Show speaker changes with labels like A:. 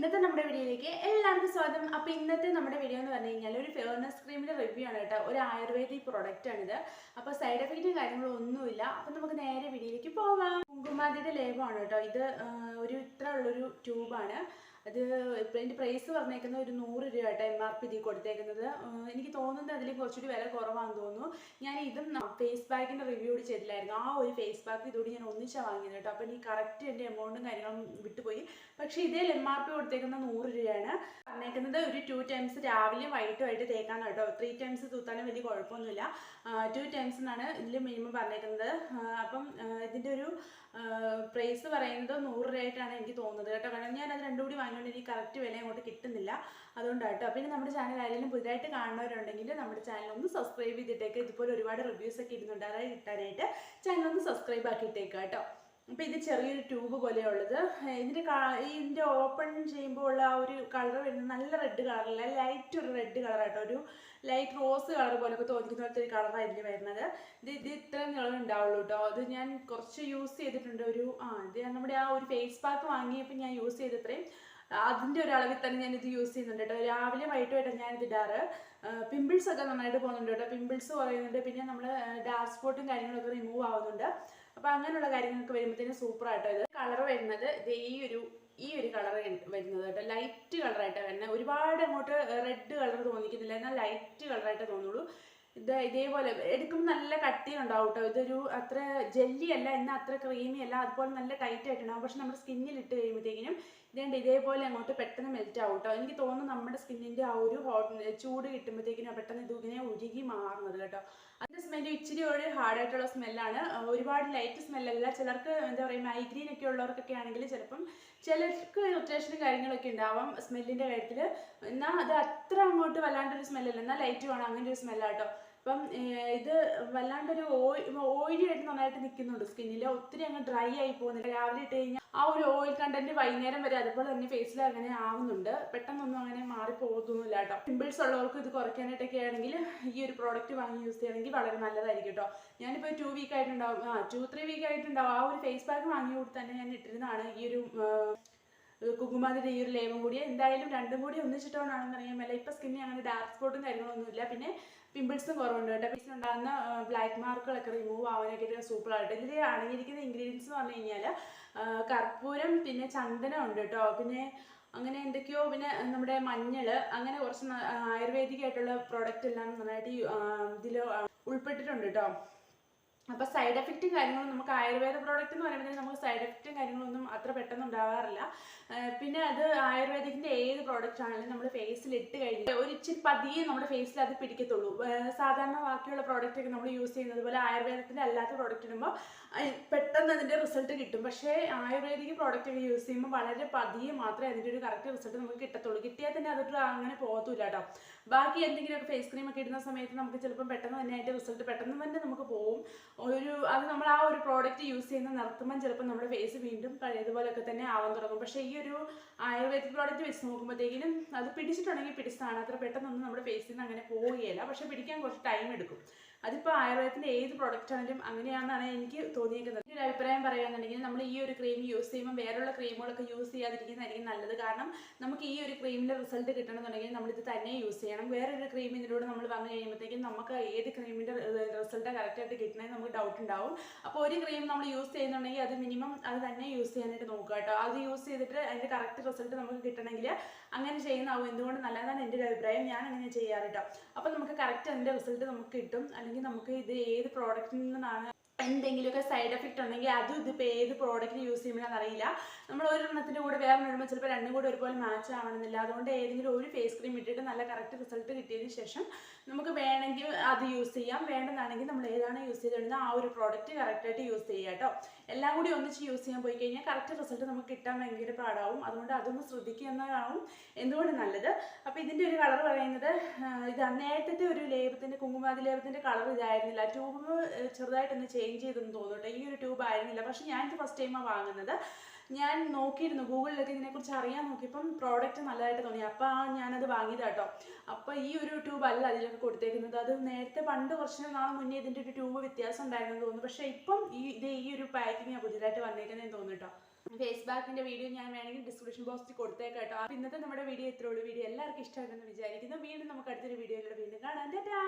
A: ഇന്നത്തെ നമ്മുടെ വീഡിയോയിലേക്ക് എല്ലാവർക്കും സ്വാഗതം. അപ്പോൾ ഇന്നത്തെ നമ്മുടെ വീഡിയോ എന്ന് പറഞ്ഞു കഴിഞ്ഞാൽ ഒരു ഫെയർനെസ് ക്രീമിന്റെ റിവ്യൂ ആണ് കേട്ടോ. ഒരു ആയുർവേദിക് പ്രോഡക്റ്റ് ആണിത്. അപ്പോൾ സൈഡ് എഫക്റ്റും കാര്യങ്ങളും ഒന്നുമില്ല. അപ്പോൾ നമുക്ക് നേരെ വീഡിയോയിലേക്ക് പോവാം. കുങ്കുമാതിയുടെ ലേബാണ് കേട്ടോ. ഇത് ഒരു ഇത്ര ഉള്ളൊരു ട്യൂബാണ് അത് എന്റെ പ്രൈസ് പറഞ്ഞേക്കുന്ന ഒരു നൂറ് രൂപ കേട്ടോ എം ആർ പി ഇതിൽ കൊടുത്തേക്കുന്നത്. എനിക്ക് തോന്നുന്നത് അതിൽ കുറച്ചുകൂടി വില കുറവാണെന്ന് തോന്നുന്നു. ഞാൻ ഇതും ഫേസ് പാക്കിന്റെ റിവ്യൂ കൂടി ചെയ്തില്ലായിരുന്നു. ആ ഒരു ഫേസ് പാക്ക് ഇതുകൂടി ഞാൻ ഒന്നിച്ചാണ് വാങ്ങിയത് കേട്ടോ. അപ്പോൾ എനിക്ക് കറക്റ്റ് എന്റെ എമൗണ്ടും കാര്യങ്ങളും വിട്ടുപോയി. പക്ഷേ ഇതിൽ എം ആർ പി കൊടുത്തേക്കുന്ന നൂറ് രൂപയാണ്. പറഞ്ഞേക്കുന്നത് ഒരു ടു ടൈംസ് രാവിലെയും വൈകിട്ടുമായിട്ട് തേക്കാന്ന് കേട്ടോ. ത്രീ ടൈംസ് തൂത്താനും വലിയ കുഴപ്പമൊന്നുമില്ല. ടു ടൈംസ് എന്നാണ് ഇതിൽ മിനിമം പറഞ്ഞേക്കുന്നത്. അപ്പം ഇതിന്റെ ഒരു പ്രൈസ് പറയുന്നത് നൂറ് രൂപയായിട്ടാണ് എനിക്ക് തോന്നുന്നത് കേട്ടോ. കാരണം ഞാൻ അത് രണ്ടും കൂടി വാങ്ങിക്കൊണ്ട് എനിക്ക് കറക്റ്റ് വില അങ്ങോട്ട് കിട്ടുന്നില്ല. അതുകൊണ്ടാണ് കേട്ടോ പിന്നെ നമ്മുടെ ചാനൽ ആരെങ്കിലും പുതുതായിട്ട് കാണുന്നവരുണ്ടെങ്കിൽ നമ്മുടെ ചാനൽ ഒന്ന് സബ്സ്ക്രൈബ് ചെയ്തിട്ടേക്ക്. ഇതുപോലെ ഒരുപാട് റിവ്യൂസ് ഒക്കെ ഇടുന്നുണ്ട്. അതായത് കിട്ടാനായിട്ട് ചാനൽ ഒന്ന് സബ്സ്ക്രൈബ് ആക്കിയിട്ടേക്ക് കേട്ടോ അപ്പോൾ ഇത് ചെറിയൊരു ട്യൂബ് പോലെയുള്ളത് ഇതിന്റെ ഇതിന്റെ ഓപ്പൺ ചെയ്യുമ്പോൾ ഉള്ള ആ ഒരു കളർ വരുന്നത് നല്ല റെഡ് കളറല്ല ലൈറ്റ് ഒരു റെഡ് കളർ ആട്ടോ. ഒരു ലൈറ്റ് റോസ് കളർ പോലൊക്കെ തോന്നിക്കുന്ന പോലത്തെ ഒരു കളറായിരുന്നു വരുന്നത്. ഇത് ഇത് ഇത്രയും നീളം ഉണ്ടാവുള്ളൂ കേട്ടോ അത് ഞാൻ കുറച്ച് യൂസ് ചെയ്തിട്ടുണ്ട്. ഒരു ആ ഇത് നമ്മുടെ ആ ഒരു ഫേസ് പാക്ക് വാങ്ങിയപ്പോൾ ഞാൻ യൂസ് ചെയ്തത്രയും. അതിന്റെ ഒരു അളവിൽ തന്നെ ഞാൻ ഇത് യൂസ് ചെയ്യുന്നുണ്ട് കേട്ടോ. രാവിലെ വൈകിട്ടുമായിട്ട് ഞാനിത് ഇടാറ്. പിമ്പിൾസ് ഒക്കെ നന്നായിട്ട് പോകുന്നുണ്ട് കേട്ടോ. പിമ്പിൾസ് കുറയുന്നുണ്ട്. പിന്നെ നമ്മൾ ഡാർക്ക് സ്പോട്ടും കാര്യങ്ങളൊക്കെ റിമൂവ് ആവുന്നുണ്ട്. അപ്പോൾ അങ്ങനെയുള്ള കാര്യങ്ങളൊക്കെ വരുമ്പോഴത്തേനും സൂപ്പറായിട്ടോ ഇത്. കളർ വരുന്നത് ഇത് ഈ ഒരു ഈ ഒരു കളർ വരുന്നത് കേട്ടോ. ലൈറ്റ് കളറായിട്ടാണ് വരുന്നത് ഒരുപാട് അങ്ങോട്ട് റെഡ് കളർ തോന്നിക്കുന്നില്ല. എന്നാൽ ലൈറ്റ് കളറായിട്ടേ തോന്നുള്ളൂ. ഇത് ഇതേപോലെ എടുക്കുമ്പോൾ നല്ല കട്ടി ഉണ്ടാവും കേട്ടോ. ഇതൊരു അത്ര ജെല്ലി അല്ല എന്നാൽ അത്ര ക്രീമി അല്ല അതുപോലെ നല്ല ടൈറ്റ് ആയിട്ടുണ്ടാവും പക്ഷെ നമ്മുടെ സ്കിന്നിൽ ഇട്ട് കഴിയുമ്പോഴത്തേക്കിനും ഇതേണ്ട ഇതേപോലെ അങ്ങോട്ട് പെട്ടെന്ന് മെൽറ്റ് ആവും കേട്ടോ എനിക്ക് തോന്നുന്നു നമ്മുടെ സ്കിന്നിന്റെ ആ ഒരു ഹോട്ട് ചൂട് കിട്ടുമ്പോഴത്തേക്കിനും പെട്ടെന്ന് ഇത് ഇങ്ങനെ ഉരുകി മാറുന്നത് കേട്ടോ. അതിന്റെ സ്മെല്ല് ഇച്ചിരി ഒരു ഹാർഡായിട്ടുള്ള സ്മെല്ലാണ് ഒരുപാട് ലൈറ്റ് സ്മെല്ലല്ല ചിലർക്ക് എന്താ പറയുക മൈഗ്രീൻ ഒക്കെ ഉള്ളവർക്കൊക്കെ ആണെങ്കിൽ ചിലപ്പം ചിലർക്ക് ഇറിറ്റേഷനും കാര്യങ്ങളൊക്കെ ഉണ്ടാവാം സ്മെല്ലിന്റെ കാര്യത്തിൽ എന്നാൽ അത് അത്ര അങ്ങോട്ട് വല്ലാണ്ടൊരു സ്മെല്ലല്ല എന്നാൽ ലൈറ്റ് വേണം അങ്ങനെ ഒരു സ്മെല്ലാട്ടോ അപ്പം ഇത് വല്ലാണ്ടൊരു ഓയിൽ ഓയിലി ആയിട്ട് നന്നായിട്ട് നിൽക്കുന്നുണ്ട് സ്കിന്നിൽ ഒത്തിരി അങ്ങ് ഡ്രൈ ആയി പോകുന്നില്ല രാവിലെ ഇട്ട് കഴിഞ്ഞാൽ ആ ഒരു ഓയിൽ കണ്ടന്റ് വൈകുന്നേരം വരെ അതുപോലെ തന്നെ ഫേസിൽ അങ്ങനെ ആവുന്നുണ്ട്. പെട്ടെന്നൊന്നും അങ്ങനെ മാറി പോകുന്നില്ല കേട്ടോ. പിമ്പിൾസ് ഉള്ളവർക്ക് ഇത് കുറയ്ക്കാനായിട്ടൊക്കെ ആണെങ്കിൽ ഈ ഒരു പ്രോഡക്റ്റ് വാങ്ങി യൂസ് ചെയ്യണമെങ്കിൽ വളരെ നല്ലതായിരിക്കും കേട്ടോ. ഞാനിപ്പോൾ ടു വീക്ക് ആയിട്ടുണ്ടാവും ആ ടു ത്രീ വീക്ക് ആയിട്ടുണ്ടാവും. ആ ഒരു ഫേസ് പാക്ക് വാങ്ങി കൊടുത്ത് തന്നെ ഞാൻ ഇട്ടിരുന്നതാണ്. ഈ ഒരു കുങ്കുമാതിരി ഈ ഒരു ലേപം കൂടി എന്തായാലും രണ്ടും കൂടി ഒന്നിച്ചിട്ടോണ്ടാണെന്ന് അറിയാൻ മേല. ഇപ്പം സ്കിന്നിൽ അങ്ങനെ ഡാർക്ക് സ്പോട്ടും കാര്യങ്ങളൊന്നുമില്ല. പിന്നെ പിമ്പിൾസും കുറവുണ്ട് കേട്ടോ. ഫേസിൽ ഉണ്ടാകുന്ന ബ്ലാക്ക് മാർക്കുകളൊക്കെ റിമൂവ് ആവാനൊക്കെ സൂപ്പറായിട്ട് ഇതിൽ അടങ്ങിയിരിക്കുന്ന ഇൻഗ്രീഡിയൻസ് എന്ന് പറഞ്ഞു കഴിഞ്ഞാൽ കർപ്പൂരം പിന്നെ ചന്ദനം ഉണ്ട് കേട്ടോ. പിന്നെ അങ്ങനെ എന്തൊക്കെയോ പിന്നെ നമ്മുടെ മഞ്ഞൾ അങ്ങനെ കുറച്ച് ആയുർവേദികമായിട്ടുള്ള പ്രോഡക്റ്റ് എല്ലാം നന്നായിട്ട് ഇതിൽ ഉൾപ്പെട്ടിട്ടുണ്ട് കേട്ടോ. അപ്പോൾ സൈഡ് എഫക്റ്റും കാര്യങ്ങളും നമുക്ക് ആയുർവേദ പ്രോഡക്റ്റ് എന്ന് പറയുമ്പോൾ നമുക്ക് സൈഡ് എഫക്റ്റും കാര്യങ്ങളൊന്നും അത്ര പെട്ടെന്ന് ഉണ്ടാവാറില്ല. പിന്നെ അത് ആയുർവേദിക്കിന്റെ ഏത് പ്രോഡക്റ്റ് ആണെങ്കിലും നമ്മൾ ഫേസിൽ ഇട്ട് കഴിഞ്ഞാൽ ഒരു ഇച്ചിരി പതിയെ നമ്മുടെ ഫേസിൽ അത് പിടിക്കത്തുള്ളൂ. സാധാരണ ബാക്കിയുള്ള പ്രോഡക്റ്റ് ഒക്കെ നമ്മൾ യൂസ് ചെയ്യുന്നത് പോലെ ആയുർവേദത്തിന്റെ അല്ലാത്ത പ്രോഡക്റ്റ് ഇടുമ്പോൾ പെട്ടെന്ന് അതിന്റെ റിസൾട്ട് കിട്ടും. പക്ഷേ ആയുർവേദിക് പ്രോഡക്റ്റ് ഒക്കെ യൂസ് ചെയ്യുമ്പോൾ വളരെ പതിയെ മാത്രമേ അതിന്റെ ഒരു കറക്റ്റ് റിസൾട്ട് നമുക്ക് കിട്ടത്തുള്ളൂ. കിട്ടിയാൽ തന്നെ അതൊരു അങ്ങനെ പോകത്തില്ല കേട്ടോ ബാക്കി എന്തെങ്കിലുമൊക്കെ ഫേസ് ക്രീം ഒക്കെ ഇടുന്ന സമയത്ത് നമുക്ക് ചിലപ്പം പെട്ടെന്ന് തന്നെ അതിന്റെ റിസൾട്ട് പെട്ടെന്ന് തന്നെ നമുക്ക് പോകും ഒരു അത് നമ്മൾ ആ ഒരു പ്രോഡക്റ്റ് യൂസ് ചെയ്യുന്ന നിർത്തുമ്പം ചിലപ്പോൾ നമ്മുടെ ഫേസ് വീണ്ടും പഴയതുപോലെയൊക്കെ തന്നെ ആവാൻ തുടങ്ങും. പക്ഷേ ഈ ഒരു ആയുർവേദിക് പ്രോഡക്റ്റ് വെച്ച് നോക്കുമ്പോഴത്തേക്കിനും അത് പിടിച്ചിട്ടുണ്ടെങ്കിൽ പിടിച്ചതാണ്. അത്ര പെട്ടെന്നൊന്നും നമ്മുടെ ഫേസിൽ നിന്ന് അങ്ങനെ പോവുകയില്ല. പക്ഷേ പിടിക്കാൻ കുറച്ച് ടൈം എടുക്കും. അതിപ്പോൾ ആയുർവേദത്തിന്റെ ഏത് പ്രോഡക്റ്റ് ആണെങ്കിലും അങ്ങനെയാണെന്നാണ് എനിക്ക് തോന്നിയേക്കുന്നത്. എന്റെ ഒരു അഭിപ്രായം പറയുകയാണെന്നുണ്ടെങ്കിൽ നമ്മൾ ഈ ഒരു ക്രീം യൂസ് ചെയ്യുമ്പോൾ വേറെയുള്ള ക്രീമുകളൊക്കെ യൂസ് ചെയ്യാതിരിക്കുന്നതായിരിക്കും നല്ലത്. കാരണം നമുക്ക് ഈ ഒരു ക്രീമിന്റെ റിസൾട്ട് കിട്ടണമെന്നുണ്ടെങ്കിൽ നമ്മളിത് തന്നെ യൂസ് ചെയ്യണം. വേറൊരു ക്രീം ഇതിലൂടെ നമ്മൾ വന്നു കഴിയുമ്പോഴത്തേക്കും നമുക്ക് ഏത് ക്രീമിന്റെ റിസൾട്ട് കറക്റ്റായിട്ട് കിട്ടണമെന്ന് നമുക്ക് ഡൗട്ട് ഉണ്ടാവും. അപ്പോൾ ഒരു ക്രീം നമ്മൾ യൂസ് ചെയ്യുന്നുണ്ടെങ്കിൽ അത് മിനിമം അത് തന്നെ യൂസ് ചെയ്യാനായിട്ട് നോക്കുക കേട്ടോ. അത് യൂസ് ചെയ്തിട്ട് അതിന്റെ കറക്റ്റ് റിസൾട്ട് നമുക്ക് കിട്ടണമെങ്കിൽ അങ്ങനെ ചെയ്യുന്നതാവും. എന്തുകൊണ്ട് നല്ലതാണ് എന്റെ ഒരു അഭിപ്രായം. ഞാൻ അങ്ങനെ ചെയ്യാറ് കേട്ടോ. അപ്പോൾ നമുക്ക് കറക്റ്റ് അതിന്റെ റിസൾട്ട് നമുക്ക് കിട്ടും. അല്ലെങ്കിൽ നമുക്ക് ഇത് ഏത് പ്രോഡക്റ്റിൽ നിന്നാണ് എന്തെങ്കിലുമൊക്കെ സൈഡ് എഫക്റ്റ് ഉണ്ടെങ്കിൽ അതും ഇതിപ്പോൾ ഏത് പ്രോഡക്റ്റ് യൂസ് ചെയ്യുമ്പോഴാണെന്ന് അറിയില്ല. നമ്മൾ ഒരെണ്ണത്തിന്റെ കൂടെ വേറെ ഇടുമ്പോൾ ചിലപ്പോൾ രണ്ടും കൂടെ ഒരുപോലെ മാച്ച് ആവണമെന്നില്ല. അതുകൊണ്ട് ഏതെങ്കിലും ഒരു ഫേസ് ക്രീം ഇട്ടിട്ട് നല്ല കറക്റ്റ് റിസൾട്ട് കിട്ടിയതിന് ശേഷം നമുക്ക് വേണമെങ്കിൽ അത് യൂസ് ചെയ്യാം. വേണ്ടെന്നാണെങ്കിൽ നമ്മൾ ഏതാണ് യൂസ് ചെയ്തിരുന്നത് ആ ഒരു പ്രോഡക്റ്റ് കറക്റ്റായിട്ട് യൂസ് ചെയ്യുക കേട്ടോ. എല്ലാം കൂടി ഒന്നിച്ച് യൂസ് ചെയ്യാൻ പോയി കഴിഞ്ഞാൽ കറക്റ്റ് റിസൾട്ട് നമുക്ക് കിട്ടാൻ ഭയങ്കര പാടാവും. അതുകൊണ്ട് അതൊന്ന് ശ്രദ്ധിക്കുക എന്നതാവും എന്തുകൊണ്ട് നല്ലത്. അപ്പോൾ ഇതിന്റെ ഒരു കളർ പറയുന്നത് ഇത് നേരത്തെ ഒരു ലേപത്തിന്റെ കുങ്കുമാതി ലേപത്തിന്റെ കളർ ഇതായിരുന്നില്ല. ട്യൂബ് ചെറുതായിട്ടൊന്ന് ചേഞ്ച് ചെയ്തെന്ന് തോന്നുന്നുണ്ട് ഈ ഒരു ട്യൂബ് ആയിരുന്നില്ല. പക്ഷേ ഞാനിത് ഫസ്റ്റ് ടൈമാണ് വാങ്ങുന്നത്. ഞാൻ നോക്കിയിരുന്നു ഗൂഗിളിലൊക്കെ ഇതിനെക്കുറിച്ച് അറിയാൻ നോക്കിയപ്പം പ്രോഡക്റ്റ് നല്ലതായിട്ട് തോന്നി. അപ്പോൾ ഞാനത് വാങ്ങിയതാട്ടോ. അപ്പോൾ ഈ ഒരു ട്യൂബ് അല്ല അതിലൊക്കെ കൊടുത്തേക്കുന്നത്. അത് നേരത്തെ പണ്ട് കുറച്ച് നാൾ മുന്നേ ഇതിന്റെ ഒരു ട്യൂബ് വ്യത്യാസം ഉണ്ടായിരുന്നു തോന്നുന്നു. പക്ഷേ ഇപ്പം ഈ ഇത് ഈ ഒരു പാക്കിങ് പുതിയതായിട്ട് വന്നേക്കുന്നതെന്ന് തോന്നുന്നു കേട്ടോ. ഫേസ് ബാക്കിന്റെ വീഡിയോ ഞാൻ വേണമെങ്കിൽ ഡിസ്ക്രിപ്ഷൻ ബോക്സിൽ കൊടുത്തേക്കാം കേട്ടോ. അപ്പോൾ ഇന്നത്തെ നമ്മുടെ വീഡിയോ ഇത്രേ ഉള്ളൂ. വീഡിയോ എല്ലാവർക്കും ഇഷ്ടമാണെന്ന് വിചാരിക്കുന്നു. വീണ്ടും നമുക്ക് അടുത്തൊരു വീഡിയോയിലൂടെ വീണ്ടും കാണാം. ടാറ്റാ!